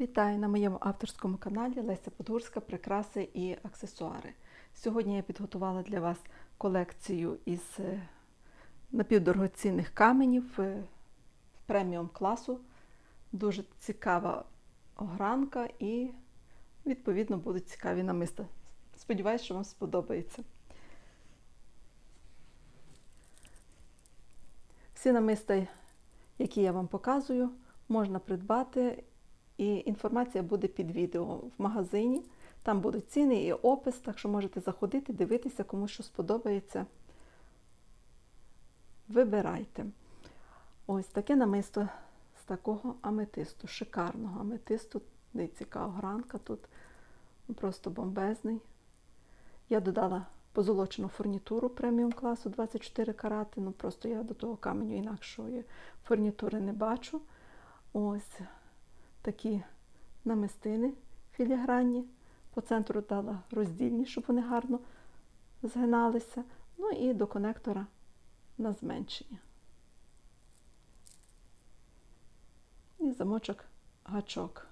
Вітаю на моєму авторському каналі Леся Подгурська Прикраси і аксесуари. Сьогодні я підготувала для вас колекцію із е, напівдорогоцінних каменів е, преміум класу. Дуже цікава огранка і, відповідно, будуть цікаві намиста. Сподіваюсь, що вам сподобається. Всі намиста, які я вам показую, можна придбати, і інформація буде під відео в магазині. Там будуть ціни і опис, так що можете заходити, дивитися, кому що сподобається. Вибирайте. Ось таке намисто з такого аметисту, шикарного аметисту. Дивіться, яка огранка тут просто бомбезний. Я додала позолочену фурнітуру преміум класу 24 карати. Ну просто я до того каменю інакшої фурнітури не бачу. Ось такі намистини філігранні. По центру дала роздільні, щоб вони гарно згиналися. Ну і до конектора на зменшення. І замочок гачок.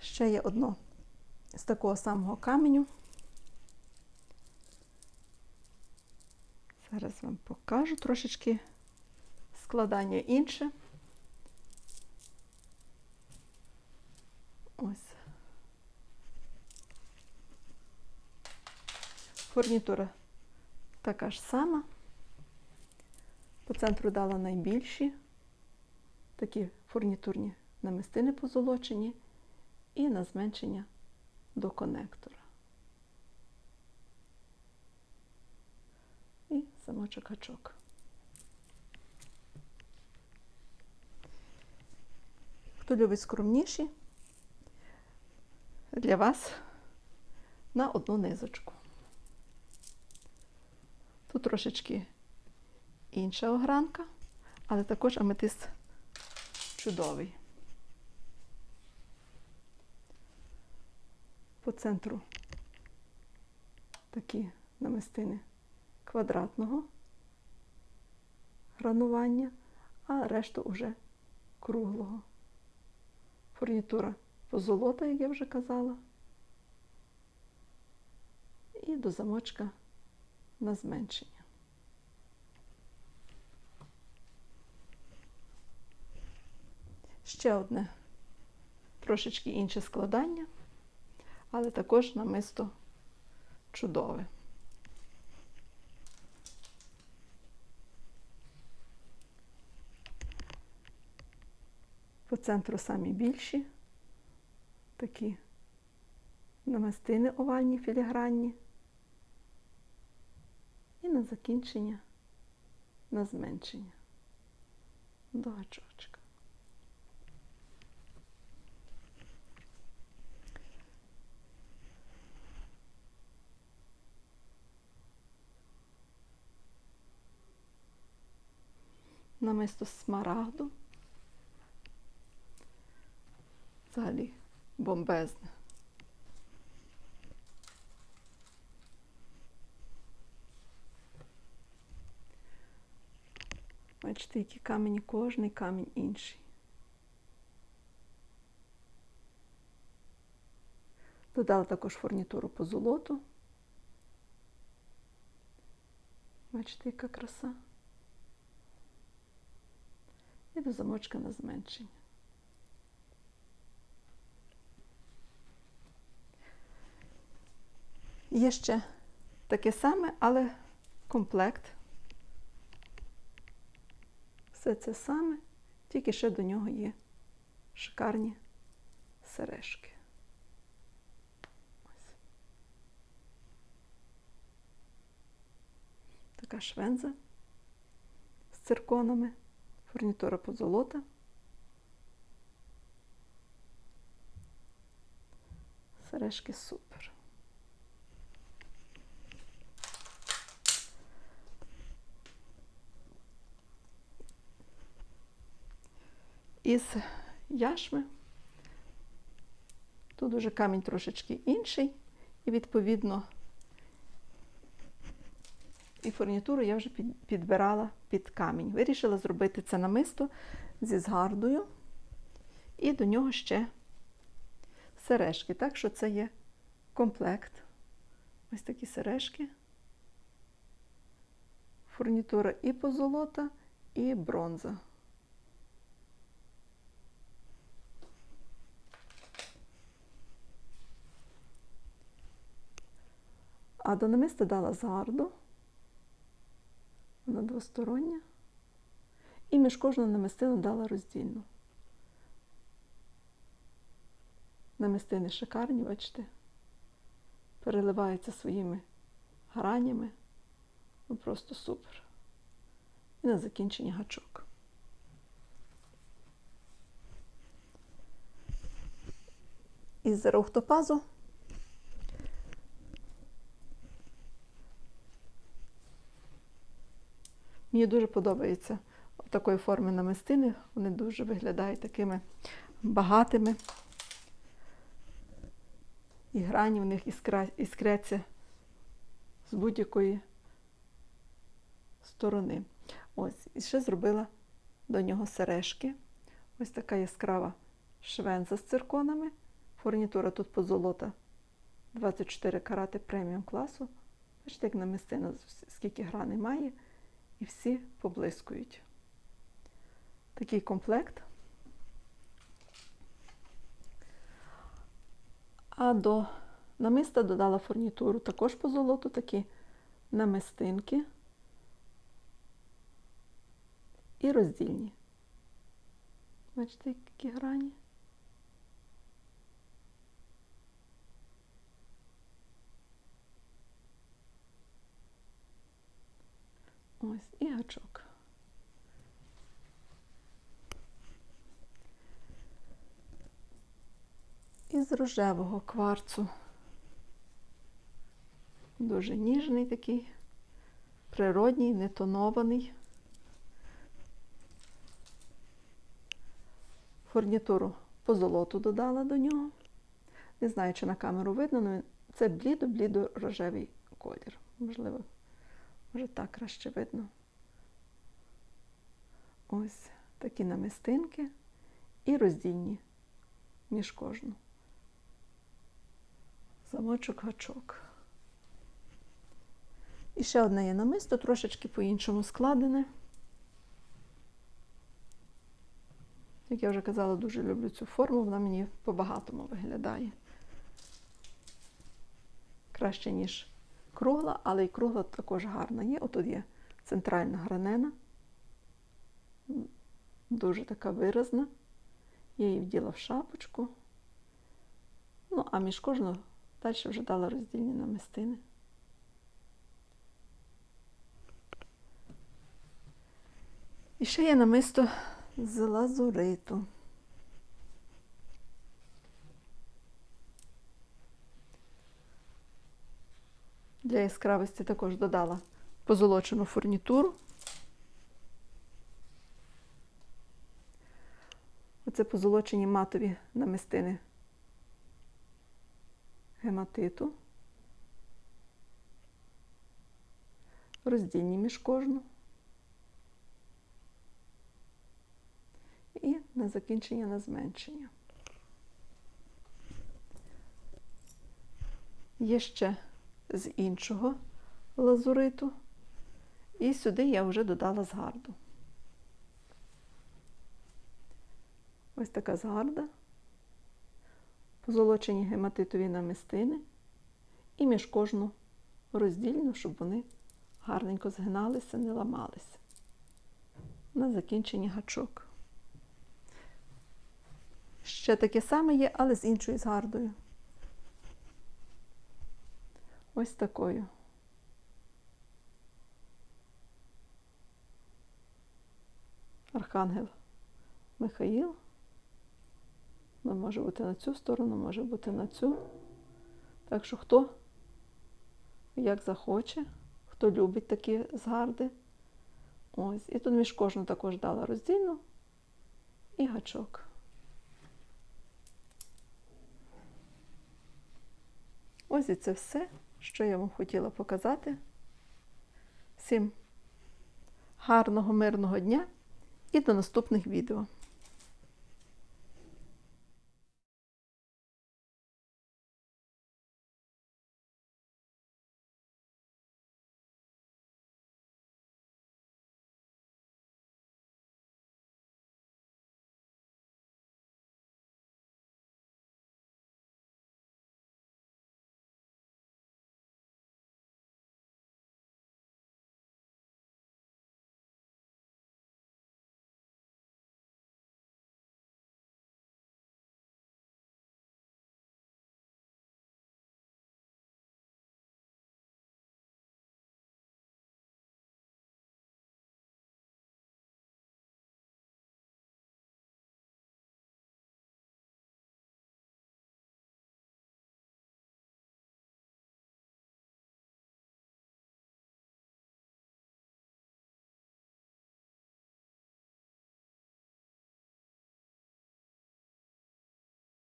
Ще є одно з такого самого каменю. Зараз вам покажу трошечки складання інше. Ось. Фурнітура така ж сама. По центру дала найбільші такі фурнітурні намистини позолочені і на зменшення до конектора. Гачок. Хто любить скромніші, для вас на одну низочку. Тут трошечки інша огранка, але також аметист чудовий. По центру такі намистини квадратного гранування, а решту уже круглого. Фурнітура позолота, як я вже казала, і до замочка на зменшення. Ще одне трошечки інше складання, але також намисто чудове. По центру самі більші, такі намистини овальні, філігранні. І на закінчення, на зменшення до гачочка. Намисто смарагду. Взагалі бомбезне. Бачите, які камені, кожний камінь інший. Додала також фурнітуру по золоту. Бачите, яка краса. І до замочка на зменшення. Є ще таке саме, але комплект. Все це саме, тільки ще до нього є шикарні сережки. Така швенза з цирконами, фурнітура позолота. Сережки супер. Із яшми. Тут уже камінь трошечки інший, і, відповідно, і фурнітуру я вже підбирала під камінь. Вирішила зробити це намисто зі згардою, і до нього ще сережки. Так що це є комплект. Ось такі сережки. Фурнітура і позолота, і бронза. А до намиста дала зарду. Вона двостороння. І між кожну намистину дала роздільну. Намистини шикарні, бачите, переливаються своїми гранями. Ну просто супер. І на закінчення гачок. Із зерохтопазу Мені дуже подобається такої форми намистини. Вони дуже виглядають такими багатими. І грані в них іскра, іскряться з будь-якої сторони. Ось, і ще зробила до нього сережки. Ось така яскрава швенза з цирконами. Фурнітура тут позолота 24 карати преміум класу. Бачите, як намистина, скільки граней має, і всі поблискують. Такий комплект. А до намиста додала фурнітуру також по золоту, такі намистинки і роздільні. Бачите, які грані. Ось і гачок. Із рожевого кварцу. Дуже ніжний такий, природній, нетонований. Фурнітуру по золоту додала до нього. Не знаю, чи на камеру видно, але це блідо-блідо рожевий колір. Можливо, може так краще видно. Ось такі намистинки і роздільні між кожну. Замочок гачок. І ще одне є намисто, трошечки по-іншому складене. Як я вже казала, дуже люблю цю форму, вона мені по-багатому виглядає. Краще, ніж кругла, але і кругла також гарна є. Отут є центральна гранена, дуже така виразна. Я її вділа в шапочку. Ну, а між кожного далі вже дала роздільні намистини. І ще є намисто з лазуриту. Для яскравості також додала позолочену фурнітуру. Оце позолочені матові намистини гематиту. Роздільні між кожну. І на закінчення на зменшення. Є ще з іншого лазуриту. І сюди я вже додала згарду. Ось така згарда, позолочені гематитові намистини і між кожну роздільну, щоб вони гарненько згиналися, не ламалися. На закінчення гачок. Ще таке саме є, але з іншою згардою. Ось такою. Архангел Михаїл. Ну, може бути на цю сторону, може бути на цю. Так що хто як захоче, хто любить такі згарди. Ось. І тут між кожну також дала роздільну і гачок. Ось і це все, що я вам хотіла показати. Всім гарного, мирного дня і до наступних відео.